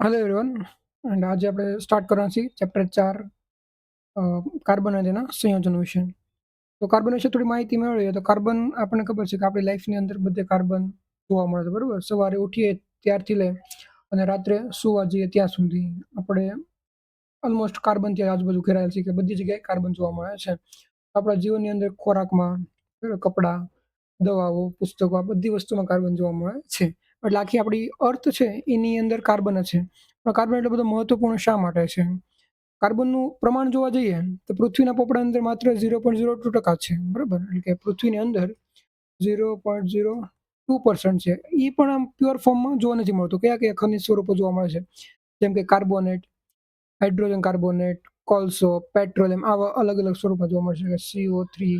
Hello everyone and આજે આપણે start કરવાના છીએ ચેપ્ટર ચાર કાર્બન અને તેના સંયોજનો વિશે. તો કાર્બન વિશે થોડી માહિતી મેળવીએ તો કાર્બન આપણને ખબર છે કે આપણી લાઈફની અંદર બધે કાર્બન જોવા મળે છે, બરાબર? સવારે ઉઠીએ ત્યારથી લઈ અને રાત્રે સુવા જઈએ ત્યાં સુધી. આપણે ઓલમોસ્ટ કાર્બન ત્યાં આજુબાજુ ઘેરાયેલ છે કે બધી જગ્યાએ કાર્બન જોવા મળે છે. આપણા જીવનની અંદર ખોરાકમાં કપડાં, દવાઓ, પુસ્તકો આ બધી વસ્તુમાં કાર્બન જોવા મળે છે. એટલે આખી આપણી અર્થ છે, એની અંદર કાર્બન છે. પણ કાર્બન એટલો બધો મહત્વપૂર્ણ શા માટે છે? કાર્બનનું પ્રમાણ જોવા જઈએ, તો પૃથ્વીના પોપડા અંદર માત્ર ઝીરો પોઈન્ટ ઝીરો ટુ ટકા છે, બરાબર? એટલે કે પૃથ્વીની અંદર zero point zero two percent છે. એ પણ આમ પ્યોર ફોર્મમાં જોવા નથી મળતું. કયા કયા ખનિજ સ્વરૂપો જોવા મળે છે? જેમ કે કાર્બોનેટ, હાઇડ્રોજન કાર્બોનેટ, કોલસો, પેટ્રોલિયમ, આવા અલગ અલગ સ્વરૂપમાં જોવા મળશે કે CO three,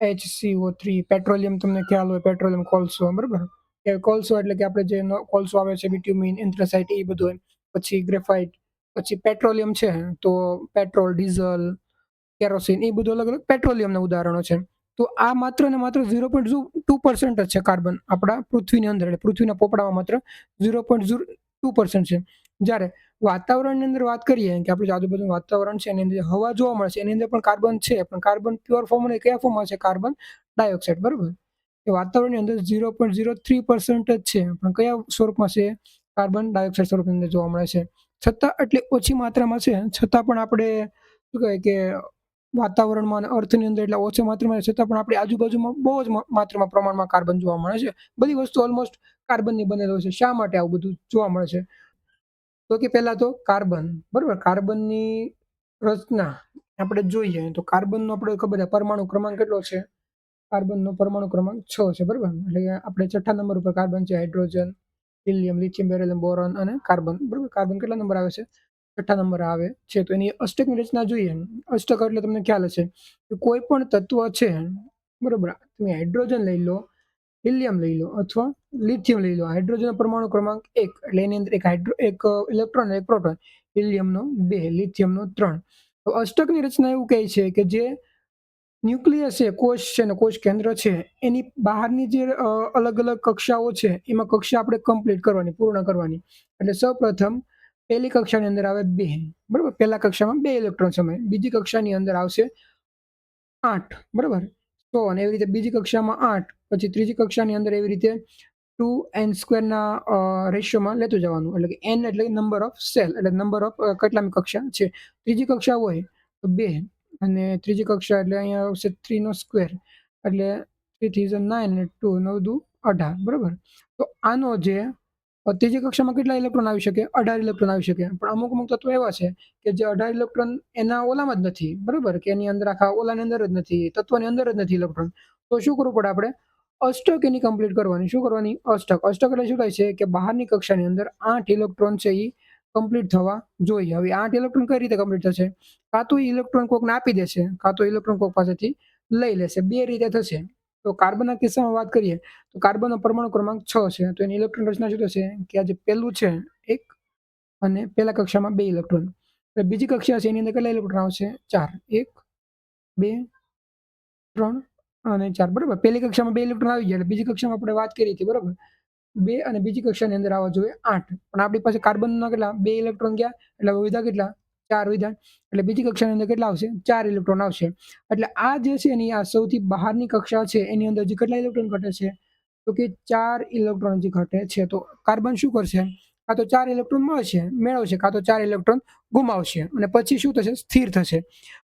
H CO three, petroleum તમને ખ્યાલ હોય, પેટ્રોલિયમ, કોલસો, બરાબર? કે કોલસો એટલે કે આપણે જે કોલસો આવે છે બિટ્યુમિન એન્થ્રેસાઇટ એ બધું પછી ગ્રેફાઇટ પછી પેટ્રોલિયમ છે, તો પેટ્રોલ ડીઝલ કેરોસીન એ બધું અલગ અલગ પેટ્રોલિયમના ઉદાહરણો છે. તો આ માત્ર ને માત્ર ઝીરો પોઈન્ટ ટુ પર્સન્ટ જ છે કાર્બન આપણા પૃથ્વીની અંદર. એટલે પૃથ્વીના પોપડામાં માત્ર zero point zero two percent છે. જ્યારે વાતાવરણની અંદર વાત કરીએ કે આપણું જે આજુબાજુ વાતાવરણ છે, એની અંદર હવા જોવા મળે છે, એની અંદર પણ કાર્બન છે, પણ કાર્બન પ્યોર અને કયા ફોર્મમાં છે? કાર્બન ડાયોક્સાઇડ બરાબર? કે વાતાવરણની અંદર zero point zero three percent જ છે. પણ કયા સ્વરૂપમાં છે? કાર્બન ડાયોક્સાઇડ સ્વરૂપની અંદર જોવા મળે છે. છતાં એટલી ઓછી માત્રામાં છે. છતાં પણ આપણે શું કહેવાય કે વાતાવરણમાં અને અર્થની અંદર એટલા ઓછી માત્રામાં છતાં પણ આપણી આજુબાજુમાં બહુ જ માત્રામાં પ્રમાણમાં કાર્બન જોવા મળે છે. બધી વસ્તુ ઓલમોસ્ટ કાર્બનની બનેલો છે. શા માટે આવું બધું જોવા મળે છે? તો કે પહેલાં તો કાર્બન બરાબર? કાર્બનની રચના આપણે જોઈએ તો કાર્બનનો આપણે ખબર છે. પરમાણુ ક્રમાંક કેટલો છે? કાર્બનનો પરમાણુ ક્રમાંક છ છે, બરાબર? એટલે આપણે છઠ્ઠા નંબર ઉપર કાર્બન છે, hydrogen, helium, lithium, beryllium, boron અને કાર્બન. બરાબર? કાર્બન કેટલા નંબર આવે છે? છઠ્ઠા નંબર આવે છે. તો એની અષ્ટકની રચના જોઈએ. અષ્ટક એટલે તમને ખ્યાલ હશે કે કોઈ પણ તત્વ છે, બરાબર? તમે હાઇડ્રોજન લઈ લો, હિલિયમ લઈ લો અથવા લિથિયમ લઈ લો. હાઇડ્રોજન પરમાણુ ક્રમાંક એક. એટલે એની અંદર એક હાઇડ્રો, એક ઇલેક્ટ્રોન એક પ્રોટોન. હિલિયમનો બે, લિથિયમનો ત્રણ. તો અષ્ટકની રચના એવું કહે છે કે જે ન્યુક્લિયસ છે કોષ છે ને કોષ કેન્દ્ર છે, એની બહારની જે અલગ અલગ કક્ષાઓ છે, એમાં કક્ષા આપણે કમ્પ્લીટ કરવાની, પૂર્ણ કરવાની. એટલે સૌપ્રથમ પહેલી કક્ષાની અંદર આવે બે બરાબર? પહેલા કક્ષામાં બે ઇલેક્ટ્રોન સમય, બીજી કક્ષાની અંદર આવશે આઠ, બરાબર? તો અને એવી રીતે બીજી કક્ષામાં આઠ, પછી ત્રીજી કક્ષાની અંદર એવી રીતે ટુ એન સ્ક્વેરના રેશિયોમાં લેતું જવાનું, એટલે કે એન એટલે નંબર ઓફ સેલ એટલે નંબર ઓફ કેટલામી કક્ષા છે. ત્રીજી કક્ષા હોય તો બે અને ત્રીજી કક્ષા એટલે અહીંયા આવશે થ્રીનો સ્ક્વેર, એટલે થ્રી થ્રી નાઇન અને ટુ નવ દુ અઢાર, બરાબર? તો આનો જે ત્રીજી કક્ષામાં કેટલા ઇલેક્ટ્રોન આવી શકે? અઢાર ઇલેક્ટ્રોન આવી શકે. પણ અમુક અમુક તત્વો એવા છે કે જે અઢાર ઇલેક્ટ્રોન એના ઓલામાં જ નથી, બરાબર? કે એની અંદર આખા ઓલાની અંદર જ નથી તત્વની અંદર જ નથી ઇલેક્ટ્રોન. તો શું કરવું પડે આપણે? અષ્ટક એની કમ્પ્લીટ કરવાની. શું કરવાની? અષ્ટક. અષ્ટક એટલે શું થાય છે કે બહારની કક્ષાની અંદર આઠ ઇલેક્ટ્રોન છે એ કમ્પ્લીટ થવા જોઈએ. હવે આઠ ઇલેક્ટ્રોન કઈ રીતે કમ્પ્લીટ થશે? કાં તો ઇલેક્ટ્રોન કોકને આપી દેશે, કાં તો ઇલેક્ટ્રોન કોક પાસેથી લઈ લેશે. બે રીતે થશે. તો કાર્બનના કિસ્સામાં વાત કરીએ, તો કાર્બનનો પરમાણુ ક્રમાંક છ છે. તો એની ઇલેક્ટ્રોન રચના શું થશે? કે આ જે પહેલું છે, એક અને પહેલા કક્ષામાં બે ઇલેક્ટ્રોન બીજી કક્ષા છે, એની અંદર કેટલા ઇલેક્ટ્રોન આવશે? ચાર. એક, બે, ત્રણ અને ચાર. બરાબર? પહેલી કક્ષામાં બે ઇલેક્ટ્રોન આવી ગયા. બીજી કક્ષામાં આપણે વાત કરી હતી, બરાબર? બે અને બીજી કક્ષાની અંદર આવવા જોઈએ આઠ. પણ આપણી પાસે કાર્બનના કેટલા? બે ઇલેક્ટ્રોન ગયા, એટલે વિધા કેટલા? ચાર વિધા. એટલે બીજી કક્ષાની અંદર કેટલા આવશે? ચાર ઇલેક્ટ્રોન આવશે. એટલે આ જે છે એની આ સૌથી બહારની કક્ષા છે, એની અંદર જે કેટલા ઇલેક્ટ્રોન ઘટે છે? તો કે ચાર ઇલેક્ટ્રોન જે ઘટે છે, તો કાર્બન શું કરશે? કાં તો ચાર ઇલેક્ટ્રોન મળશે, મેળવશે, કાં તો ચાર ઇલેક્ટ્રોન ગુમાવશે. અને પછી શું થશે? સ્થિર થશે.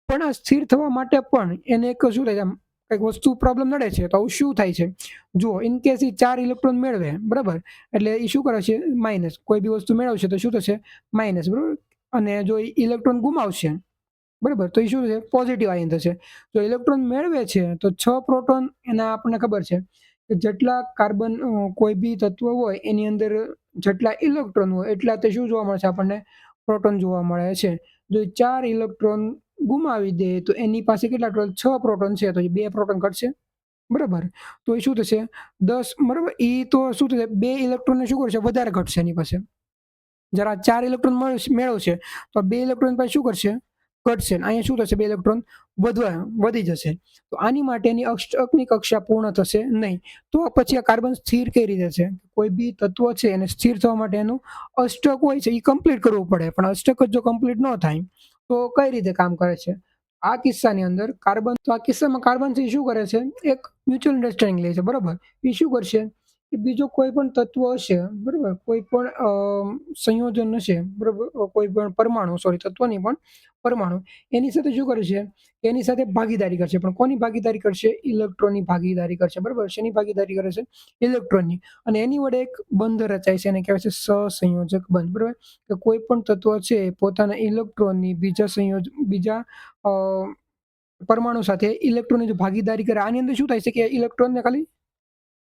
પણ આ સ્થિર થવા માટે પણ એને એક શું થાય કંઈક વસ્તુ પ્રોબ્લેમ નડે છે, તો આવું શું થાય છે? જુઓ ઇન એ ચાર ઇલેક્ટ્રોન મેળવે, બરાબર? એટલે એ શું કરે છે? માઇનસ કોઈ બી વસ્તુ મેળવશે તો શું થશે? માઇનસ બરાબર? અને જો ઇલેક્ટ્રોન ગુમાવશે, બરાબર? તો એ શું થશે? પોઝિટિવ આયન થશે. જો ઇલેક્ટ્રોન મેળવે છે, તો છ પ્રોટોન એના આપણને ખબર છે કે જેટલા કાર્બન કોઈ બી તત્વ હોય, એની અંદર જેટલા ઇલેક્ટ્રોન હોય, એટલા તે શું જોવા મળશે આપણને? પ્રોટોન જોવા મળે છે. જો ચાર ઇલેક્ટ્રોન ગુમાવી દે, તો એની પાસે કેટલા ટોટલ છ પ્રોટોન છે, તો બે પ્રોટોન ઘટશે. બરાબર? તો એ શું થશે? દસ, બરાબર? એ તો શું થશે? બે ઇલેક્ટ્રોનને શું કરશે? વધારે ઘટશે એની પાસે. જરા ચાર ઇલેક્ટ્રોન મેળવશે, તો બે ઇલેક્ટ્રોન પાસે શું કરશે? ઘટશે. અહીંયા શું થશે? બે ઇલેક્ટ્રોન વધવા, વધી જશે. તો આની માટેની અષ્ટકની કક્ષા પૂર્ણ થશે નહીં. તો પછી આ કાર્બન સ્થિર કઈ રીતે છે કોઈ બી તત્વ છે, એને સ્થિર થવા માટે એનું અષ્ટક હોય છે, એ કમ્પ્લીટ કરવું પડે. પણ અષ્ટક જ જો કમ્પ્લીટ ન થાય તો કઈ રીતે કામ કરે છે? આ કિસ્સાની અંદર કાર્બન, તો આ કિસ્સામાં કાર્બન શું કરે છે? એક મ્યુચ્યુઅલ અન્ડરસ્ટેન્ડિંગ લે છે, બરાબર? શું કરશે? કે બીજો કોઈ પણ તત્વ હશે, બરાબર? કોઈ પણ સંયોજન હશે, બરાબર? કોઈ પણ પરમાણુ સોરી તત્વની પણ પરમાણુ. એની સાથે શું કરશે? એની સાથે ભાગીદારી કરશે. પણ કોની ભાગીદારી કરશે? ઇલેક્ટ્રોનની ભાગીદારી કરશે. બરાબર? શેની ભાગીદારી કરે છે? ઇલેક્ટ્રોનની. અને એની વડે એક બંધ રચાય છે. એને કહેવાય છે સહસંયોજક બંધ. બરાબર? કે કોઈ પણ તત્વ છે પોતાના ઇલેક્ટ્રોનની બીજા સંયોજ, બીજા પરમાણુ સાથે ઇલેક્ટ્રોનની જો ભાગીદારી કરે, આની અંદર શું થાય છે કે ઇલેક્ટ્રોનને ખાલી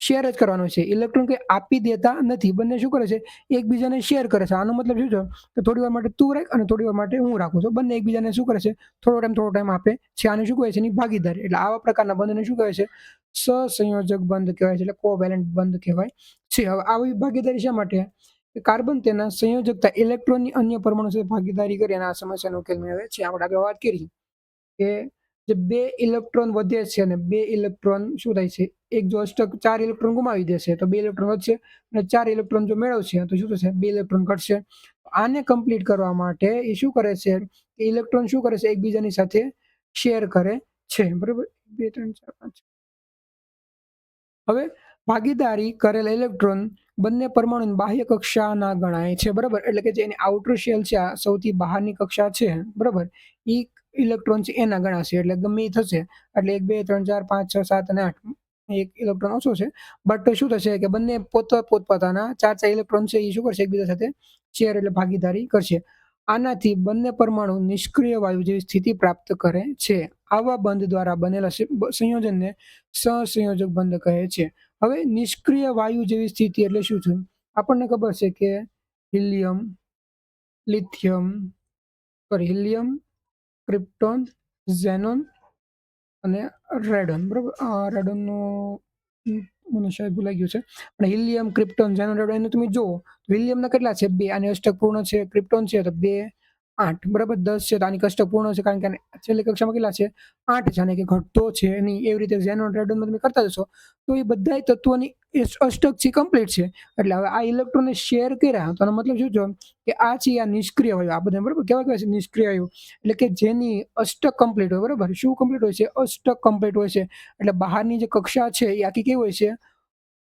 શેર જ કરવાનો છે. ઇલેક્ટ્રોન કંઈ આપી દેતા નથી. બંને શું કરે છે? એકબીજાને શેર કરે છે. આનો મતલબ શું છે? કે થોડી વાર માટે તું રાખ અને થોડી વાર માટે હું રાખું છું. બંને એકબીજાને શું કરે છે? થોડો ટાઈમ થોડો ટાઈમ આપે છે. આને શું કહે છે? એની ભાગીદારી. એટલે આવા પ્રકારના બંધને શું કહેવાય છે? સસંયોજક બંધ કહેવાય છે. એટલે કોવેલેન્ટ બંધ કહેવાય છે. હવે આવી ભાગીદારી શા માટે? કાર્બન તેના સંયોજકતા ઇલેક્ટ્રોનની અન્ય પરમાણુ સાથે ભાગીદારી કરી અને આ સમસ્યાનો ઉકેલ મેળવે છે. આપણે આગળ વાત કરી. કે જે બે ઇલેક્ટ્રોન વધે છે અને બે ઇલેક્ટ્રોન શું થાય છે? એક જો અષ્ટક ચાર ઇલેક્ટ્રોન ગુમાવી દેશે, તો બે ઇલેક્ટ્રોન વધશે અને ચાર ઇલેક્ટ્રોન જો મેળવશે, તો શું થશે? બે ઇલેક્ટ્રોન ઘટશે. આને કમ્પ્લીટ કરવા માટે એ શું કરે છે? કે ઇલેક્ટ્રોન શું કરે છે? એકબીજાની સાથે શેર કરે છે. બરાબર? બે, ત્રણ, ચાર, પાંચ. હવે ભાગીદારી કરેલા ઇલેક્ટ્રોન બંને પરમાણુ બાહ્ય કક્ષાના ગણાય છે. બરાબર? એટલે કે જે એની આઉટર શેલ છે, આ સૌથી બહારની કક્ષા છે. બરાબર? એ ઇલેક્ટ્રોન છે, એના ગણાશે એટલે ગમે થશે. એટલે એક, બે, ત્રણ, ચાર, પાંચ, છ, સાત અને આઠ એક ઇલેક્ટ્રોન ઓછો છે. બટ શું થશે કે બંને પોત, પોતપોતાના ચાર ચાર ઇલેક્ટ્રોન છે એ શું કરશે? એકબીજા સાથે શેર એટલે ભાગીદારી કરશે. આનાથી બંને પરમાણુ નિષ્ક્રિય વાયુ જેવી સ્થિતિ પ્રાપ્ત કરે છે. આવા બંધ દ્વારા બનેલા સંયોજનને સહસંયોજક બંધ કહે છે. હવે નિષ્ક્રિય વાયુ જેવી સ્થિતિ એટલે શું છે? આપણને ખબર છે કે helium, lithium, sorry, helium krypton xenon અને રેડોન. બરાબર? રેડોનનું મને શાયદ ભૂલાઈ ગયું છે. અને હિલિયમ, ક્રિપ્ટોન, ઝેનોન, રેડોન, એનું તમે જુઓ હિલિયમના કેટલા છે? બે. અને અષ્ટક પૂર્ણ છે, ક્રિપ્ટોન છે, તો બે. આઠ, બરાબર? દસ છે તો આની પૂર્ણ છે કારણ કે છેલ્લી કક્ષામાં કેટલા છે? આઠ છે અને કે ઘટતો છે એની એવી રીતે ઝેનો રેડોનમાં તમે કરતા જશો તો એ બધા તત્વોની અષ્ટક છે કમ્પ્લીટ છે. એટલે હવે આ ઇલેક્ટ્રોનને શેર કર્યા તો એનો મતલબ શું છો કે આ છે આ નિષ્ક્રિય વાયુ, આ બધા બરાબર કેવા કહેવાય છે નિષ્ક્રિય વાયુ. એટલે કે જેની અષ્ટક કમ્પ્લીટ હોય, બરાબર? શું કમ્પ્લીટ હોય છે? અષ્ટક કમ્પ્લીટ હોય છે. એટલે બહારની જે કક્ષા છે એ આખી કેવી હોય છે?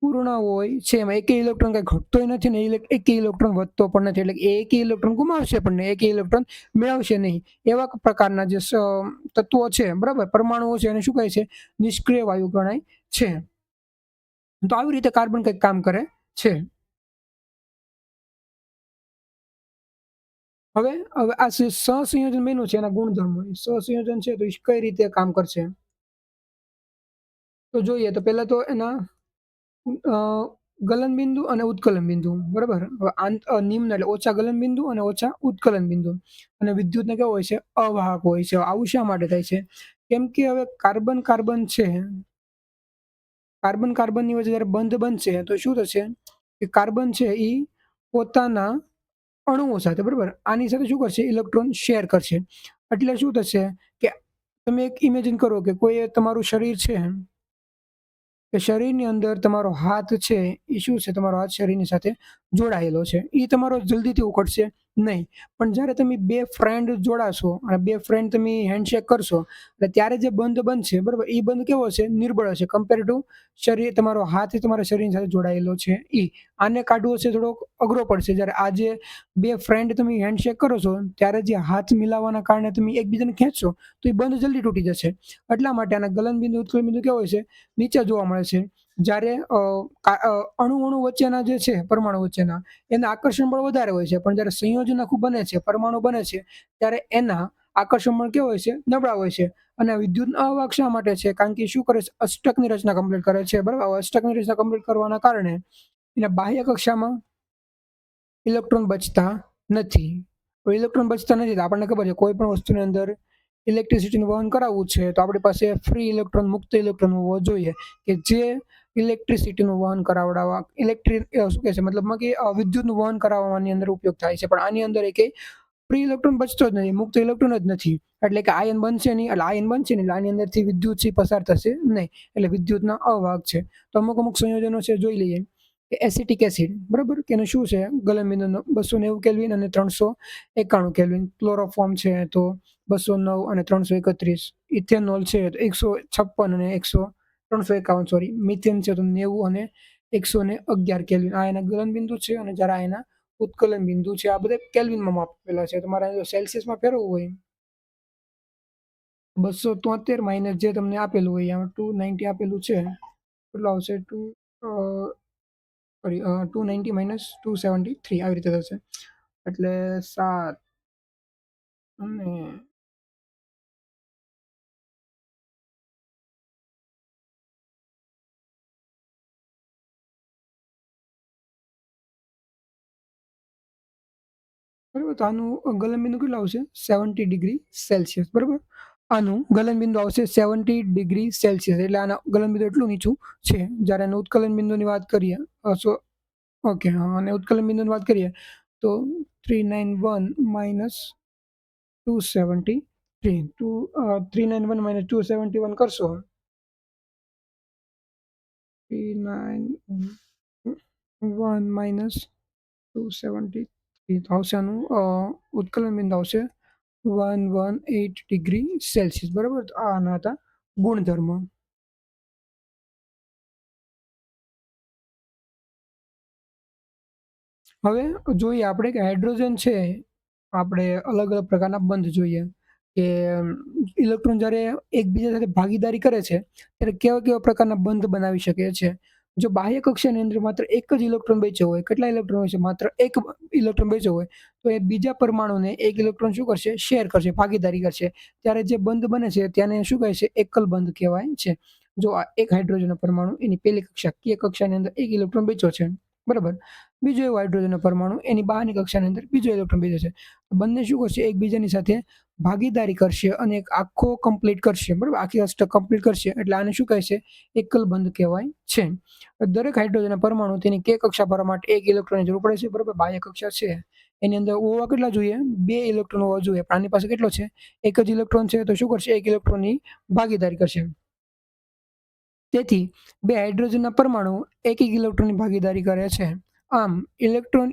પૂર્ણ હોય છે એમાં એક ઇલેક્ટ્રોન કઈ ઘટતોય નથી ને એક ઇલેક્ટ્રોન વધતો પણ નથી એટલે એકે ઇલેક્ટ્રોન ગુમાવશે પણ નહીં એકે ઇલેક્ટ્રોન મેળવશે નહીં. એવા પ્રકારના જે તત્વો છે, બરાબર? પરમાણુઓ છે, એને શું કહે છે? નિષ્ક્રિય વાયુ ગણાય છે. તો આવી રીતે કાર્બન કંઈક કામ કરે છે. હવે હવે આ સહસંયોજન બન્યું છે, એના ગુણધર્મો. સહસંયોજન છે તો કઈ રીતે કામ કરશે? તો જોઈએ, તો પહેલા તો એના અ, ગલન બિંદુ અને ઉત્કલન બિંદુ બરાબર નિમ્ન એટલે ઓછા ગલન બિંદુ અને ઓછા ઉત્કલન બિંદુ અને વિદ્યુતને કેવો હોય છે? અવાહક હોય છે. આવું શા માટે થાય છે? કેમ કે હવે કાર્બન કાર્બન છે. કાર્બન કાર્બનની વચ્ચે જ્યારે બંધ બનશે તો શું થશે? કે કાર્બન છે એ પોતાના અણુઓ સાથે બરાબર? આની સાથે શું કરશે? ઇલેક્ટ્રોન શેર કરશે. એટલે શું થશે? કે તમે એક ઇમેજિન કરો કે કોઈ તમારું શરીર છે. કે શરીરની અંદર તમારો હાથ છે શું છે? તમારો હાથ શરીરની સાથે જોડાયેલો છે. એ તમારો જલ્દીથી ઉકળશે નહીં. પણ જ્યારે તમે બે ફ્રેન્ડ જોડાશો અને બે ફ્રેન્ડ તમે હેન્ડશેક કરશો, એટલે ત્યારે જે બંધ બનશે, બરાબર એ બંધ કેવો છે નિર્બળ હશે. કમ્પેર ટુ શરીર, તમારો હાથ તમારા શરીરની સાથે જોડાયેલો છે. એ આને કાઢવો છે થોડોક અઘરો પડશે. જ્યારે આજે બે ફ્રેન્ડ તમે હેન્ડશેક કરો છો, ત્યારે જે હાથ મિલાવવાના કારણે તમે એકબીજાને ખેંચશો, તો એ બંધ જલ્દી તૂટી જશે. એટલા માટે આના ગલન બિંદુ ઉત્કલન બિંદુ કેવો હોય છે નીચે જોવા મળે છે. જ્યારે અણુ અણુ વચ્ચેના જે છે, પરમાણુ વચ્ચેના, એના આકર્ષણ બળ વધારે હોય છે. પણ જ્યારે સંયોજન આખું બને છે, પરમાણુ બને છે, ત્યારે એના આકર્ષણ બળ કેવું હોય છે? નબળા હોય છે. અને વિદ્યુત અવાહક શા માટે છે? કારણ કે શું કરે છે? અષ્ટકની રચના કમ્પ્લીટ કરે છે, બરાબર? અષ્ટકની રચના કમ્પ્લીટ કરવાના કારણે એના બાહ્ય કક્ષામાં ઇલેક્ટ્રોન બચતા નથી. ઇલેક્ટ્રોન બચતા નથી આપણને ખબર છે, કોઈ પણ વસ્તુની અંદર ઇલેક્ટ્રિસિટીનું વહન કરાવવું છે, તો આપણી પાસે ફ્રી ઇલેક્ટ્રોન, મુક્ત ઇલેક્ટ્રોન હોવો જોઈએ કે જે ઇલેક્ટ્રિસિટીનું વહન કરાવડાવવા ઇલેક્ટ્રિક શું કહે છે? મતલબમાં કે વિદ્યુતનું વહન કરાવવાની અંદર ઉપયોગ થાય છે. પણ આની અંદર એક ફ્રી ઇલેક્ટ્રોન બચતો જ નથી મુક્ત ઇલેક્ટ્રોન જ નથી. એટલે કે આયન બનશે નહીં, એટલે આયન બનશે નહીં આની અંદરથી વિદ્યુત છે પસાર થશે નહીં, એટલે વિદ્યુતના અવાહક છે. તો અમુક અમુક સંયોજનો છે, જોઈ લઈએ. કે એસિટિક એસિડ, બરાબર? કે એનું શું છે? ગલનબિંદુનો બસો નેવું કેલ્વિન અને ત્રણસો એકાણું કેલ્વિન. ક્લોરોફોર્મ છે તો બસો નવ અને ત્રણસો એકત્રીસ. ઇથેનોલ છે તો એકસો છપ્પન અને એકસો ત્રણસો એકાવન સોરી મિથેન છે તો નેવું અને એકસો ને અગિયાર કેલ્વિન આ એના ગલનબિંદુ છે અને જ્યારે આ એના ઉત્કલન બિંદુ છે. આ બધા કેલ્વિનમાં માપેલા છે. તમારે જો સેલ્સિયસમાં ફેરવવું હોય બસો તોતેર માઇનસ જે તમને આપેલું હોય એમાં ટુ નાઇન્ટી આપેલું છે. કેટલું આવશે? Two sorry two ninety minus two seventy three આવી રીતે થશે. એટલે સાત અને બરાબર? તો આનું ગલનબિંદુ કેટલું આવશે? સેવન્ટી ડિગ્રી સેલ્સિયસ, બરાબર? આનું ગલનબિંદુ આવશે સેવન્ટી ડિગ્રી સેલ્સિયસ, એટલે આના ગલનબિંદુ એટલું નીચું છે. જ્યારે આનું ઉત્કલન બિંદુની વાત કરીએ સો, ઓકે અને ઉત્કલન બિંદુની વાત કરીએ, તો three nine one minus two seventy three. Two three nine one minus two seventy one કરશો? Three nine one minus two seventy આવશે ઉત્કલન બિંદુ આવશે. One one eight degree Celsius. બરાબર? આના હતા ગુણધર્મ. હવે જોઈએ આપણે કે હાઇડ્રોજન છે, આપણે અલગ અલગ પ્રકારના બંધ જોઈએ. કે ઇલેક્ટ્રોન જ્યારે એકબીજા સાથે ભાગીદારી કરે છે, ત્યારે કેવા કેવા પ્રકારના બંધ બનાવી શકે છે? જો બાહ્ય કક્ષાની અંદર માત્ર એક જ ઇલેક્ટ્રોન બેચ્યો હોય, કેટલા ઇલેક્ટ્રોન છે? માત્ર એક ઇલેક્ટ્રોન બેચ્યો હોય, તો એ બીજા પરમાણુને એક ઇલેક્ટ્રોન શું કરશે? શેર કરશે, ભાગીદારી કરશે. ત્યારે જે બંધ બને છે, તેને શું કહે છે? એકલ બંધ કહેવાય છે. જો આ એક હાઇડ્રોજનનો પરમાણુ, એની પહેલી કક્ષા, કે કક્ષાની અંદર એક ઇલેક્ટ્રોન બેચ્યો છે. બરાબર? બીજો એવો હાઇડ્રોજનનો પરમાણુ, એની બહારની કક્ષાની અંદર બીજો ઇલેક્ટ્રોન બેચ્યો છે. બંને શું કરશે? એકબીજાની સાથે ભાગીદારી કરશે અને આખો કમ્પ્લીટ કરશે, બરાબર? આખી અષ્ટક કમ્પ્લીટ કરશે. એટલે આને શું કહે છે એકલ બંધ કહેવાય છે. દરેક હાઇડ્રોજનના પરમાણુ તેની કે કક્ષા ભરવા માટે એક ઇલેક્ટ્રોનની જરૂર પડે છે, બરાબર? બાહ્ય કક્ષા છે. એની અંદર હોવા કેટલા જોઈએ? બે ઇલેક્ટ્રોન હોવા જોઈએ. પણ આની પાસે કેટલો છે? એક જ ઇલેક્ટ્રોન છે, તો શું કરશે? એક ઇલેક્ટ્રોનની ભાગીદારી કરશે. તેથી બે હાઇડ્રોજનના પરમાણુ એક એક ઇલેક્ટ્રોનની ભાગીદારી કરે છે. આમ ઇલેક્ટ્રોન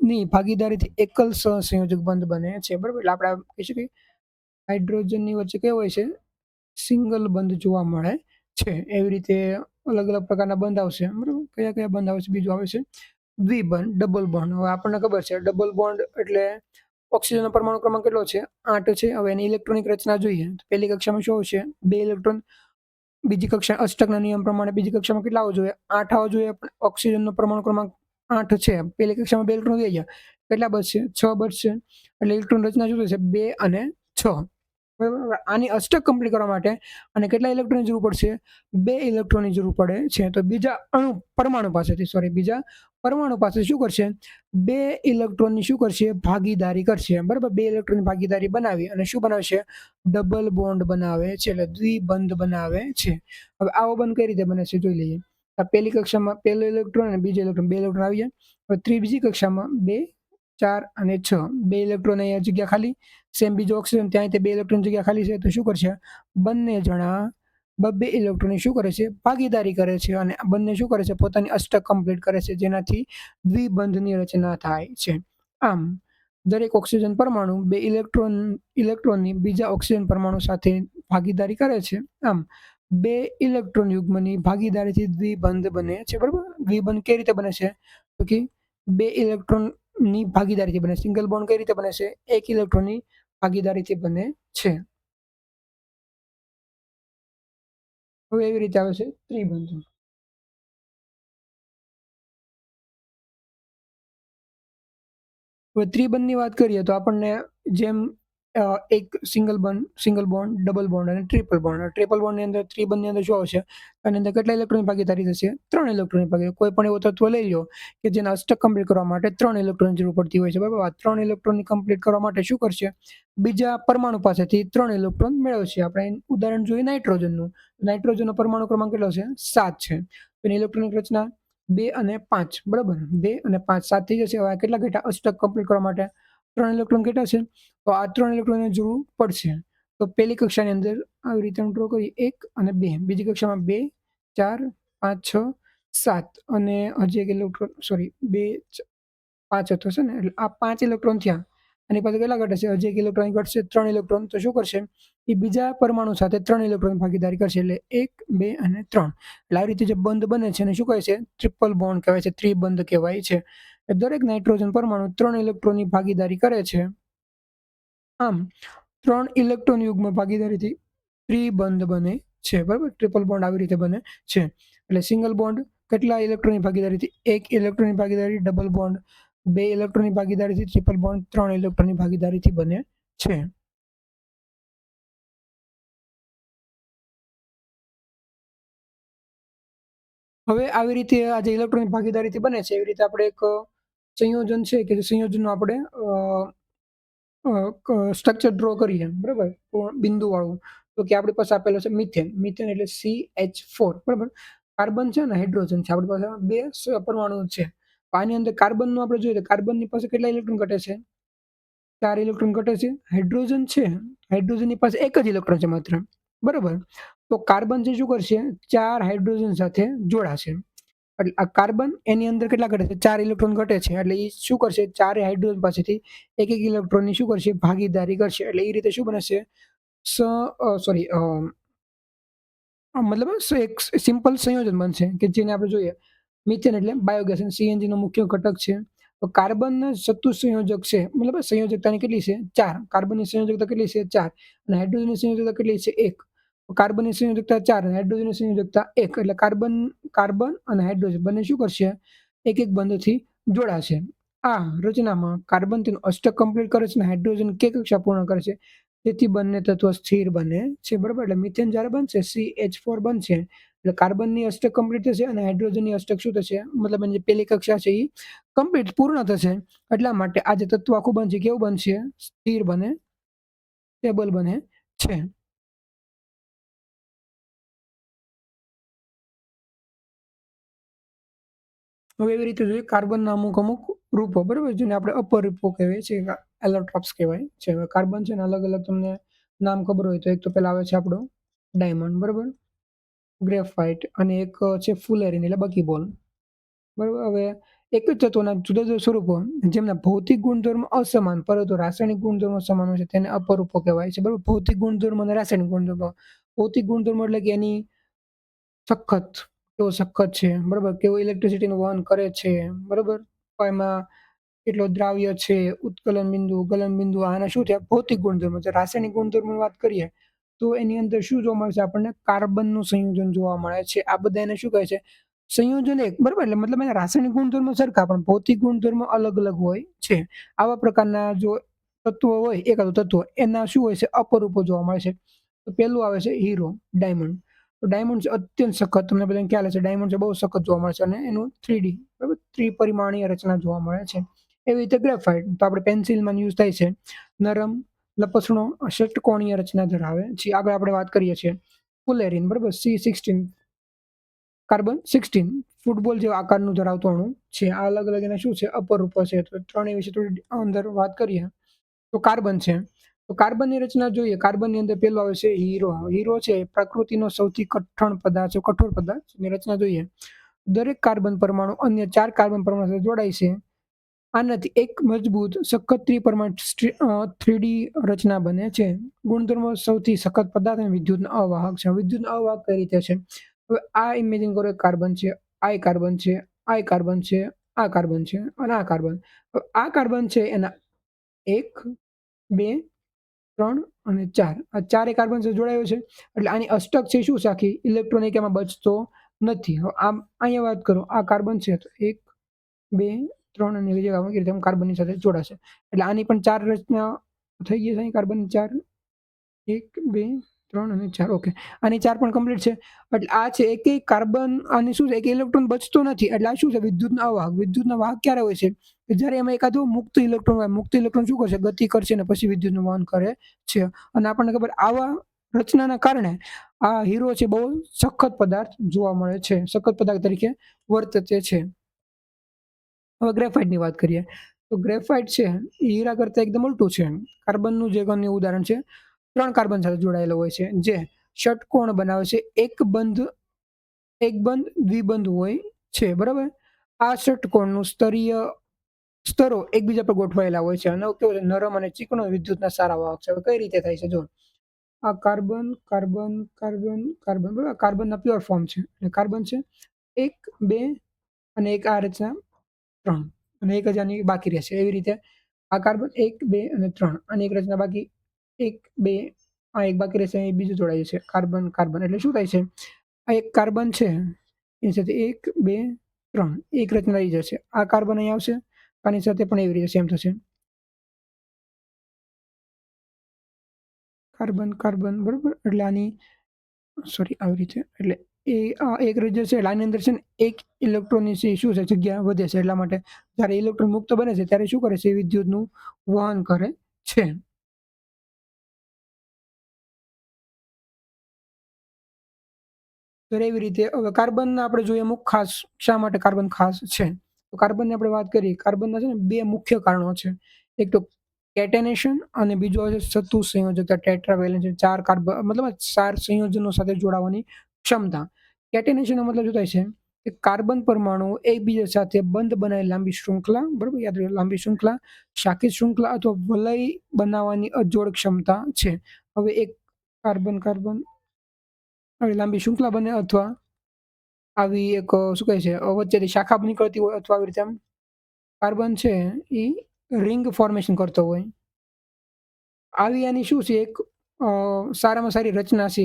યુગ્મની ભાગીદારીથી એકલ સહસંયોજક બંધ બને છે, બરાબર? એટલે આપણે કહી શકીએ હાઇડ્રોજનની વચ્ચે કેવો હોય છે? સિંગલ બંધ જોવા મળે છે. એવી રીતે અલગ અલગ પ્રકારના બંધ આવશે, બરાબર? કયા કયા બંધ આવશે? બીજું આવે છે દ્વિબંધ, ડબલ બોન્ડ. હવે આપણને ખબર છે, ડબલ બોન્ડ એટલે ઓક્સિજનનો પરમાણુ ક્રમાંક કેટલો છે? આઠ છે. હવે એની ઇલેક્ટ્રોનિક રચના જોઈએ. પહેલી કક્ષામાં શું છે બે ઇલેક્ટ્રોન. બીજી કક્ષા અષ્ટકના નિયમ પ્રમાણે બીજી કક્ષામાં કેટલા આવવો જોઈએ? આઠ આવવો જોઈએ, પણ ઓક્સિજનનો પરમાણુ ક્રમાંક આઠ છે. પહેલી કક્ષામાં બે ઇલેક્ટ્રોન થઈ ગયા. કેટલા બચશે છ? બચશે એટલે ઇલેક્ટ્રોન રચના શું થશે? બે અને છ. આની અષ્ટક કમ્પ્લીટ કરવા માટે અને કેટલા ઇલેક્ટ્રોનની જરૂર પડશે? બે ઇલેક્ટ્રોનની જરૂર પડે છે. તો બીજા અણુ પરમાણુ પાસેથી સોરી બીજા પરમાણુ પાસે શું કરશે? બે ઇલેક્ટ્રોનની શું કરશે? ભાગીદારી કરશે. બરાબર? બે ઇલેક્ટ્રોનની ભાગીદારી બનાવી અને શું બનાવશે? ડબલ બોન્ડ બનાવે છે. એટલે દ્વિબંધ બનાવે છે. હવે આવો બંધ કઈ રીતે બને છે? જોઈ લઈએ. આ પહેલી કક્ષામાં પહેલો ઇલેક્ટ્રોન અને બીજો ઇલેક્ટ્રોન બે ઇલેક્ટ્રોન આવી જાય. ત્રીજી કક્ષામાં બે, ચાર અને છ. બે ઇલેક્ટ્રોન અહીંયા જગ્યા ખાલી. સેમ બીજો ઓક્સિજન ત્યાં તે બે ઇલેક્ટ્રોન જગ્યા ખાલી છે. તો શું કરશે? બંને જણા, બબ્બે ઇલેક્ટ્રોન શું કરે છે? ભાગીદારી કરે છે અને બંને શું કરે છે? પોતાની અષ્ટક કમ્પ્લીટ કરે છે. જેનાથી દ્વિબંધની રચના થાય છે. આમ, દરેક ઓક્સિજન પરમાણુ બે ઇલેક્ટ્રોન ઇલેક્ટ્રોનની બીજા ઓક્સિજન પરમાણુ સાથે ભાગીદારી કરે છે. આમ બે ઇલેક્ટ્રોન યુગ્મની ભાગીદારીથી દ્વિબંધ બને છે, બરાબર? દ્વિબંધ કઈ રીતે બને છે? તો કે બે ઇલેક્ટ્રોનની ભાગીદારીથી બને, સિંગલ બોન્ડ કઈ રીતે બને છે? એક ઇલેક્ટ્રોનની ભાગીદારીથી બને છે. હવે એવી રીતે આવે છે ત્રિબંધ હવે ત્રિબંધની વાત કરીએ તો આપણને જેમ એક single bond single bond, double bond અને ટ્રિપલ બોન્ડ. ટ્રિપલ બોન્ડની અંદર ત્રિબંધની અંદર શું આવશે? અને અંદર કેટલા ઇલેક્ટ્રોનિક ભાગીદારી થશે? ત્રણ ઇલેક્ટ્રોનિક ભાગીદારી. કોઈ પણ એવો તત્વ લઈ લો કે જેના અષ્ટક કમ્પ્લીટ કરવા માટે ત્રણ ઇલેક્ટ્રોનની જરૂર પડતી હોય છે. બરાબર? આ ત્રણ ઇલેક્ટ્રોનિક કમ્પ્લીટ કરવા માટે શું કરશે? બીજા પરમાણુ પાસેથી ત્રણ ઇલેક્ટ્રોન મેળવશે. આપણે ઉદાહરણ જોઈએ નાઇટ્રોજનનું. નાઇટ્રોજનનો પરમાણુ ક્રમાંક કેટલો છે? સાત છે. એની ઇલેક્ટ્રોનિક રચના બે અને પાંચ. બરાબર? બે અને પાંચ સાત થઈ જશે. હવે કેટલા ઘટા અષ્ટક કમ્પ્લીટ કરવા માટે? ત્રણ ઇલેક્ટ્રોન કેટલા છે? તો આ ત્રણ ઇલેક્ટ્રોનને જરૂર પડશે. તો પહેલી કક્ષાની અંદર આવી રીતે ડ્રો કરીએ. એક અને બે. બીજી કક્ષામાં બે, ચાર, પાંચ, છ, સાત. અને હજી એક ઇલેક્ટ્રોન સોરી બે પાંચ હતો છે ને? એટલે આ પાંચ ઇલેક્ટ્રોન થયા. અને પાછળ કેટલા ઘટશે હજી એક ઇલેક્ટ્રોન ઘટશે, ત્રણ ઇલેક્ટ્રોન તો શું કરશે? એ બીજા પરમાણુ સાથે ત્રણ ઇલેક્ટ્રોન ભાગીદારી કરશે. એટલે એક, બે અને ત્રણ. એટલે આવી રીતે જે બંધ બને છે એને શું કહે છે? ટ્રિપલ બોન્ડ કહેવાય છે. ત્રિબંધ કહેવાય છે. દરેક નાઇટ્રોજન પરમાણુ ત્રણ ઇલેક્ટ્રોનની ભાગીદારી કરે છે. આમ, ત્રણ ઇલેક્ટ્રોન યુગ્મ ભાગીદારીથી ત્રિબંધ બને છે. બરાબર? ટ્રિપલ બોન્ડ આવી રીતે બને છે. એટલે સિંગલ બોન્ડ કેટલા ઇલેક્ટ્રોનની ભાગીદારીથી? એક ઇલેક્ટ્રોનની ભાગીદારી, ડબલ બોન્ડ. બે ઇલેક્ટ્રોનની ભાગીદારીથી, ટ્રિપલ બોન્ડ. ત્રણ ઇલેક્ટ્રોનની ભાગીદારીથી બને છે. હવે આવી રીતે આ જે ઇલેક્ટ્રોનની ભાગીદારીથી બને છે, એવી રીતે આપણે એક સંયોજન છે કે સંયોજનનું આપણે સ્ટ્રક્ચર ડ્રો કરીએ, બરાબર? બિંદુવાળું. તો કે આપણી પાસે આપેલો છે મિથેન મિથેન એટલે સી એચ ફોર બરાબર? કાર્બન છે ને હાઇડ્રોજન છે. આપણી પાસે બે પરમાણુ છે. આની અંદર કાર્બનનું આપણે જોઈએ તો કાર્બનની પાસે કેટલા ઇલેક્ટ્રોન ઘટે છે? ચાર ઇલેક્ટ્રોન ઘટે છે. હાઇડ્રોજન છે. હાઇડ્રોજનની પાસે એક જ ઇલેક્ટ્રોન છે માત્ર. બરાબર? તો કાર્બન છે શું કરશે? ચાર હાઇડ્રોજન સાથે જોડાશે. એટલે આ કાર્બન એની અંદર કેટલા ઘટે છે? ચાર ઇલેક્ટ્રોન ઘટે છે. એટલે એ શું કરશે? ચારે હાઇડ્રોજન પાસેથી એક એક ઇલેક્ટ્રોનની શું કરશે? ભાગીદારી કરશે. એટલે એ રીતે શું બનશે? સોરી મતલબ એક સિમ્પલ સંયોજન બનશે કે જેને આપણે જોઈએ મિથેન એટલે બાયોગેસ અને સીએનજી નો મુખ્ય ઘટક છે. તો કાર્બન સતુ સંયોજક છે. મતલબ સંયોજકતાની કેટલી છે? ચાર. કાર્બનની સંયોજકતા કેટલી છે? ચાર. અને હાઇડ્રોજનની સંયોજકતા કેટલી છે? એક. કાર્બનની સંયોજકતા ચાર અને હાઇડ્રોજનની સંયોજકતા એક. એટલે કાર્બન કાર્બન અને હાઇડ્રોજન બંને શું કરશે? એક એક બંધથી જોડાશે. આ રચનામાં કાર્બન તેનું અષ્ટક કમ્પ્લીટ કરે છે અને હાઇડ્રોજન કે કક્ષા પૂર્ણ કરે છે. તેથી બંને તત્વ સ્થિર બને છે, બરાબર? એટલે મિથેન જ્યારે બનશે સી એચ ફોર બનશે. એટલે કાર્બનની અષ્ટક કમ્પ્લીટ થશે અને હાઇડ્રોજનની અષ્ટક શું થશે? મતલબ એની જે પહેલી કક્ષા છે એ કમ્પ્લીટ પૂર્ણ થશે. એટલા માટે આ જે તત્વ આખું બનશે, કેવું બનશે? સ્થિર બને સ્ટેબલ બને છે. હવે એવી રીતે જોઈએ કાર્બનના અમુક અમુક રૂપો, બરાબર? જેને આપણે અપર રૂપો કહેવાય છે એલોટ્રોપ્સ કહેવાય. છે હવે કાર્બન છે ને અલગ અલગ તમને નામ ખબર હોય તો એક તો પહેલાં આવે છે આપણો ડાયમંડ બરાબર? ગ્રેફાઇટ અને એક છે ફુલેરિન એટલે બકી બોલ બરાબર? હવે એક જ તત્વના જુદા જુદા સ્વરૂપો, જેમના ભૌતિક ગુણધર્મ અસમાન, પરંતુ રાસાયણિક ગુણધર્મો સમાન હોય છે, તેને અપરૂપો કહેવાય છે, બરાબર? ભૌતિક ગુણધર્મ અને રાસાયણિક ગુણધર્મો. ભૌતિક ગુણધર્મ એટલે કે એની સખત કેવો સખત છે, બરાબર? કેવો ઇલેક્ટ્રિસિટીનું વહન કરે છે, બરાબર? એમાં કેટલો દ્રાવ્ય છે, ઉત્કલન બિંદુ ગલન બિંદુ, આના શું થયા ભૌતિક ગુણધર્મો છે. રાસાયણિક ગુણધર્મોની વાત કરીએ તો એની અંદર શું જોવા મળે છે? આપણને કાર્બનનું સંયોજન જોવા મળે છે. આ બધા એને શું કહે છે? સંયોજન એક, બરાબર? એટલે મતલબ એના રાસાયણિક ગુણધર્મો સરખા, પણ ભૌતિક ગુણધર્મો અલગ અલગ હોય છે. આવા પ્રકારના જો તત્વો હોય, એકાદું તત્વ, એના શું હોય છે? અપરૂપો જોવા મળે છે. તો પહેલું આવે છે હીરો, ડાયમંડ. તો ડાયમંડ છે અત્યંત સખત. તમને બધાને ખ્યાલ હશે ડાયમંડ છે બહુ સખત જોવા મળે છે અને એનું થ્રી બરાબર? ત્રિપરિમાણીય રચના જોવા મળે છે. એવી રીતે ગ્રેફાઇટ તો આપણે પેન્સિલમાં યુઝ થાય છે. નરમ, લપસણો, ષટકોણીય રચના ધરાવે છે. આગળ આપણે વાત કરીએ છીએ ફુલેરિન, બરાબર? C sixteen carbon sixteen football જેવા આકારનું ધરાવતું અણુ છે. આ અલગ અલગ એના શું છે? અપર રૂપો છે. તો ત્રણેય વિશે થોડી અંદર વાત કરીએ. તો કાર્બન છે. તો કાર્બનની રચના જોઈએ. કાર્બનની અંદર પહેલો આવે છે હીરો. હીરો છે પ્રકૃતિનો સૌથી કઠણ પદાર્થ કઠોર પદાર્થ. ની રચના જોઈએ. દરેક કાર્બન પરમાણુ અન્ય ચાર કાર્બન પરમાણુ સાથે જોડાય છે. આનાથી એક મજબૂત સખત ત્રિપરમાણ થ્રીડી રચના બને છે. ગુણધર્મો સૌથી સખત પદાર્થ અને વિદ્યુત અવાહક છે. વિદ્યુત અવાહક કઈ રીતે છે? હવે આ ઇમેજિન કરો. કાર્બન છે, આ કાર્બન છે, આ કાર્બન છે, આ કાર્બન છે અને આ કાર્બન. આ કાર્બન છે એના એક, બે ત્રણ અને ચાર. આ ચારે કાર્બન જોડાયો છે. એટલે આની અષ્ટક છે શું? સાખી ઇલેક્ટ્રોનિક એમાં બચતો નથી. આમ અહીંયા વાત કરો. આ કાર્બન છે તો એક, બે, ત્રણ અને બીજી રીતે કાર્બનની સાથે જોડાશે? એટલે આની પણ ચાર રચના થઈ ગઈ છે અહીં કાર્બન ચાર. એક, બે ત્રણ અને ચાર ઓકે આની ચાર પણ કમ્પ્લીટ છે. એટલે આ છે એક કાર્બન અને શું છે? એક ઇલેક્ટ્રોન બચતો નથી. એટલે આ શું છે? વિદ્યુતના અવાહક. વિદ્યુતના વાહક ક્યારે હોય છે? કે જ્યારે એમાં એકાદો મુક્ત ઇલેક્ટ્રોન હોય મુક્ત ઇલેક્ટ્રોન શું કરશે? ગતિ કરશે અને પછી વિદ્યુતનું વહન કરે છે. અને આપણને ખબર આવા રચનાના કારણે આ હીરો છે બહુ સખત પદાર્થ જોવા મળે છે. સખત પદાર્થ તરીકે વર્તે છે. હવે ગ્રેફાઇટની વાત કરીએ. તો ગ્રેફાઇટ છે હીરા કરતાં એકદમ ઉલટું છે. કાર્બનનું જે અન્ય ઉદાહરણ છે ત્રણ કાર્બન સાથે જોડાયેલો હોય છે. જે ષટકોણ બનાવે છે. એક બંધ એક બંધ દ્વિબંધ હોય છે. બરાબર? આ ષટકોણનું સ્તરીય સ્તરો એકબીજા પર ગોઠવાયેલા હોય છે. અને કેવું છે? નરમ અને ચીકણો વિદ્યુતના સારા વાહક છે. કઈ રીતે થાય છે? જો આ કાર્બન કાર્બન કાર્બન કાર્બન, બરાબર? કાર્બનના પ્યોર ફોર્મ છે. એટલે કાર્બન છે એક, બે અને એક આ રચના ત્રણ. અને એક જ આની બાકી રહેશે. એવી રીતે આ કાર્બન એક, બે અને ત્રણ. અને એક રચના બાકી એક, બે, આ એક બાકી રહેશે, અહીં બીજું જોડાય છે. Carbon carbon. એટલે શું થાય છે? આ એક કાર્બન છે, એની સાથે એક, બે, ત્રણ. એક રચના રહી જશે. આ કાર્બન અહીં આવશે, આની સાથે પણ એવી રીતે સેમ થશે. કાર્બન કાર્બન, બરાબર? એટલે આની, સોરી, આવી રીતે. એટલે એ, આ એક રજર છે, એટલે આની અંદર છે ને એક ઇલેક્ટ્રોનની શું છે, જગ્યા વધે છે. એટલા માટે જ્યારે ઇલેક્ટ્રોન મુક્ત બને છે, ત્યારે શું કરે છે? વિદ્યુતનું વહન કરે છે. તો એવી રીતે, હવે કાર્બન આપણે જોઈએ અમુક ખાસ, શા માટે કાર્બન ખાસ છે? તો કાર્બનની આપણે વાત કરીએ, કાર્બનના છે ને બે મુખ્ય કારણો છે. એક તો કેટેનેશન અને બીજો છે સતુ સંયોજકતા ટેટ્રાવેલેન્સ ચાર કાર્બન મતલબ ચાર સંયોજનો સાથે જોડાવાની ક્ષમતા. કેટેનેશનનો મતલબ શું થાય છે? કે કાર્બન પરમાણુ એકબીજા સાથે બંધ બનાવી લાંબી શૃંખલા, બરાબર? યાદ રાખો લાંબી શૃંખલા, શાખિત શૃંખલા અથવા વલય બનાવવાની અજોડ ક્ષમતા છે. હવે એક કાર્બન કાર્બન આવી લાંબી શૃંખલા બને અથવા આવી એક, શું કહે છે વચ્ચેથી શાખા નીકળતી હોય અથવા આવી રીતે આમ કાર્બન છે એ રિંગ ફોર્મેશન કરતો હોય. આવી આની શું છે, એક સારામાં સારી રચના છે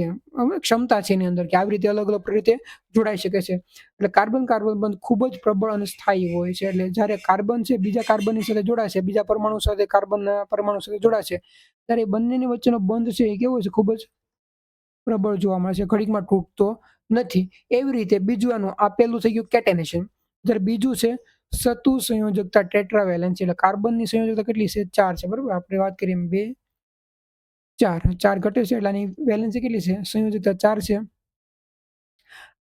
ક્ષમતા છે એની અંદર કે આવી રીતે અલગ અલગ રીતે જોડાઈ શકે છે. એટલે કાર્બન કાર્બન બંધ ખૂબ જ પ્રબળ અને સ્થાયી હોય છે, એટલે જ્યારે કાર્બન છે બીજા કાર્બનની સાથે જોડાશે બીજા પરમાણુ સાથે કાર્બનના પરમાણુ સાથે જોડાશે ત્યારે બંનેની વચ્ચેનો બંધ છે એ કેવો છે, ખૂબ જ પ્રબળ જોવા મળે છે. ઘડીકમાં તૂટતો નથી. એવી રીતે બીજું આનું આપેલું થઈ ગયું કેટેનેશન જ્યારે બીજું છે, સતુ સંયોજકતા ટેટ્રાવેલેન્સ એટલે કાર્બનની સંયોજકતા કેટલી છે? ચાર છે. બરાબર? આપણે વાત કરીએ બે, ચાર. ચાર ઘટે છે એટલે આની વેલેન્સી કેટલી છે? સંયોજકતા ચાર છે.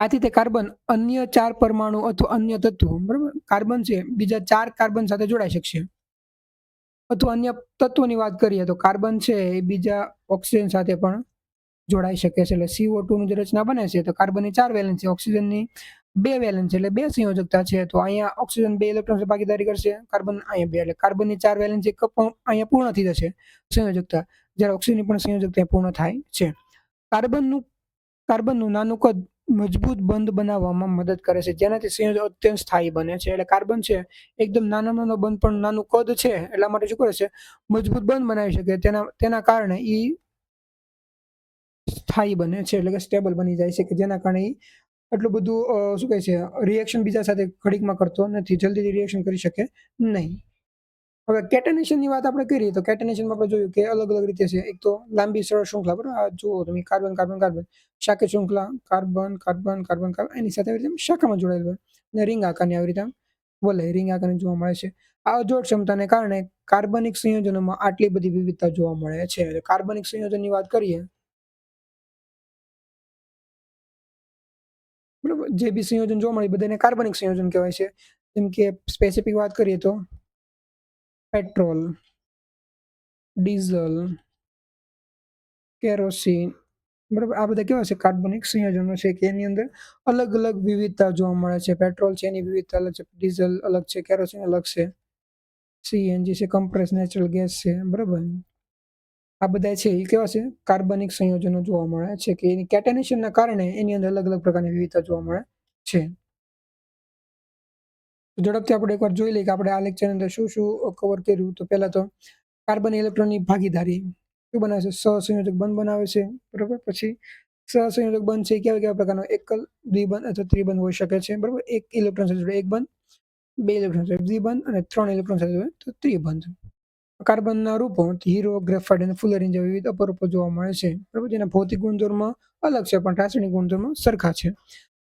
આથી તે કાર્બન અન્ય ચાર પરમાણુ અથવા અન્ય તત્વો, બરાબર? કાર્બન છે, બીજા ચાર કાર્બન સાથે જોડાઈ શકશે. અથવા અન્ય તત્વોની વાત કરીએ તો કાર્બન છે એ બીજા ઓક્સિજન સાથે પણ જોડાઈ શકે છે. એટલે સીઓ ટુની જે રચના બને છે, તો કાર્બનની ચાર વેલેન્સ ઓક્સિજનની બે વેલેન્સ એટલે બે સંયોજકતા છે. તો અહીંયા ઓક્સિજન બે ઇલેક્ટ્રોન ભાગીદારી કરશે, કાર્બન અહીંયા બે, એટલે કાર્બનની ચાર વેલેન્સ એક અહીંયા પૂર્ણ થઈ જશે સંયોજકતા. જ્યારે ઓક્સિજનની પણ સંયોજકતા પૂર્ણ થાય છે. કાર્બનનું કાર્બનનું નાનું કદ મજબૂત બંધ બનાવવામાં મદદ કરે છે. જેનાથી સંયોજક અત્યંત સ્થાયી બને છે. એટલે કાર્બન છે, એકદમ નાનો નાનો બંધ પણ નાનું કદ છે. એટલા માટે શું કરે છે? મજબૂત બંધ બનાવી શકે. તેના તેના કારણે એ સ્થાયી બને છે એટલે કે સ્ટેબલ બની જાય છે કે જેના કારણે એટલું બધું શું કહે છે રિએક્શન બીજા સાથે ઘડીકમાં કરતો નથી, જલ્દીથી રિએક્શન કરી શકે નહીં. હવે કેટેનેશનની વાત આપણે કરીએ તો કેટેનેશનમાં આપણે જોયું કે અલગ અલગ રીતે છે. એક તો લાંબી, સરળ શૃંખલા, બરાબર? આ જુઓ તમે કાર્બન કાર્બન કાર્બન શાખી શૃંખલા કાર્બન કાર્બન કાર્બન કાર્બન એની સાથે આવી રીતે શાખામાં જોડાયેલ હોય. અને રિંગ આકારની આવી રીતે વલય રિંગ આકારની જોવા મળે છે. આ અજોડ ક્ષમતાને કારણે કાર્બનિક સંયોજનોમાં આટલી બધી વિવિધતા જોવા મળે છે. કાર્બનિક સંયોજનની વાત કરીએ બરાબર? જે બી સંયોજન જોવા મળે બધાને કાર્બનિક સંયોજન કહેવાય છે. જેમ કે સ્પેસિફિક વાત કરીએ તો પેટ્રોલ ડીઝલ કેરોસીન બરાબર? આ બધા કેવા છે? કાર્બનિક સંયોજનો છે કે એની અંદર અલગ અલગ વિવિધતા જોવા મળે છે. પેટ્રોલ છે, એની વિવિધતા અલગ છે. ડીઝલ અલગ છે કેરોસીન અલગ છે. સીએનજી છે કમ્પ્રેસ નેચરલ ગેસ છે, બરાબર? આ બધા છે એ કેવા છે? કાર્બનિક સંયોજનો જોવા મળે છે કે એની કેટેનેશનના કારણે એની અંદર અલગ અલગ પ્રકારની વિવિધતા જોવા મળે છે. ઝડપથી આપણે એકવાર જોઈ લઈએ કે આપણે આ લેક્ચરની અંદર શું શું કવર કર્યું. તો પહેલાં તો કાર્બન ઇલેક્ટ્રોનની ભાગીદારી. શું બનાવે છે? સહસંયોજક બંધ બનાવે છે, બરાબર? પછી સહસંયોજક બંધ છે કેવા કેવા પ્રકારનો એકલ દ્વિબંધ અથવા ત્રિબંધ હોઈ શકે છે, બરાબર? એક ઇલેક્ટ્રોન સાથે જોડે એક બંધ, બે ઇલેક્ટ્રોન સાથે દ્વિબંધ અને ત્રણ ઇલેક્ટ્રોન સાથે જોડે તો ત્રિબંધ. કાર્બનના રૂપો, હીરો, ગ્રેફાઇટ અને ફુલરિન જેવા વિવિધ અપરૂપો જોવા મળે છે. બરાબર જેના ભૌતિક ગુણધર્મો અલગ છે, પણ રાસાયણિક ગુણધર્મો સરખા છે.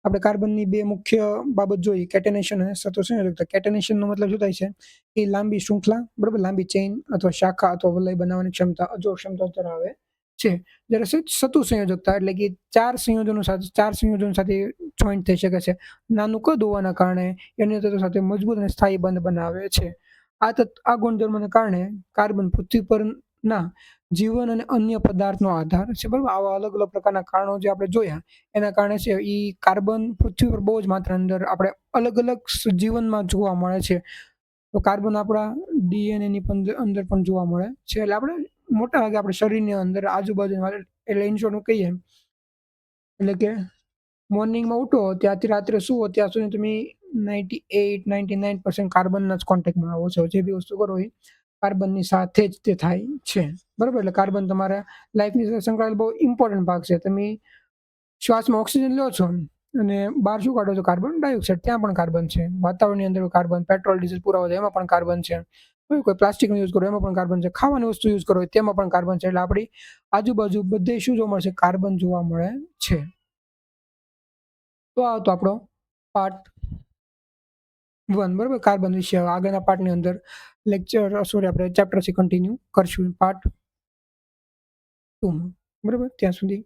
આપણે કાર્બનની બે મુખ્ય બાબત જોઈએ, કેટેનેશન અને સતોસંયોજકતા કેટેનેશનનો મતલબ શું થાય છે? કે લાંબી શૃંખલા, બરાબર? લાંબી ચેઇન અથવા શાખા અથવા વલય બનાવવાની ક્ષમતા અજો ક્ષમતા ધરાવે છે. જ્યારે સતુ સંયોજકતા એટલે કે ચાર સંયોજનો સાથે, ચાર સંયોજનો સાથે જોઈન્ટ થઈ શકે છે. નાનું કદ હોવાના કારણે અન્ય તત્વો સાથે મજબૂત અને સ્થાયી બંધ બનાવે છે. આ તત્વ, આ ગુણધર્મને કારણે કાર્બન પૃથ્વી પરના જીવન અને અન્ય પદાર્થનો આધાર છે, બરાબર? આવા અલગ અલગ પ્રકારના કારણો જે આપણે જોયા, એના કારણે છે એ કાર્બન પૃથ્વી પર બહુ જ માત્રા અંદર આપણે અલગ અલગ જીવનમાં જોવા મળે છે. તો કાર્બન આપણા ડીએનએની અંદર પણ જોવા મળે છે. એટલે આપણે મોટા ભાગે આપણે શરીરની અંદર આજુબાજુ એટલે ઇન શોર્ટ કહીએ, એટલે કે મોર્નિંગમાં ઉઠો, ત્યાંથી રાત્રે સુવો, ત્યાં સુધી તમે ninety eight ninety nine percent કાર્બનના જ કોન્ટેક્ટમાં આવો છો. જે બી વસ્તુ કરો એ કાર્બનની સાથે જ તે થાય છે. બરાબર? એટલે કાર્બન તમારા લાઈફની સાથે સંકળાયેલ બહુ ઇમ્પોર્ટન્ટ ભાગ છે. તમે શ્વાસમાં ઓક્સિજન લો છો અને બહાર શું કાઢો છો? Carbon dioxide. ત્યાં પણ કાર્બન છે. વાતાવરણની અંદર કાર્બન, પેટ્રોલ, ડીઝલ પુરાવો હોય એમાં પણ કાર્બન છે. કોઈ પ્લાસ્ટિકનો યુઝ કરો, એમાં પણ કાર્બન છે. ખાવાની વસ્તુ યુઝ કરો, તેમાં પણ કાર્બન છે. એટલે આપણી આજુબાજુ બધે શું જોવા મળશે કાર્બન જોવા મળે છે. તો આ હતો આપણો પાર્ટ વન બરાબર? કાર્બન વિશે આગળના પાર્ટની અંદર લેક્ચર સોરી આપણે ચેપ્ટરથી કન્ટિન્યુ કરશું પાર્ટ ટુમાં બરાબર? ત્યાં સુધી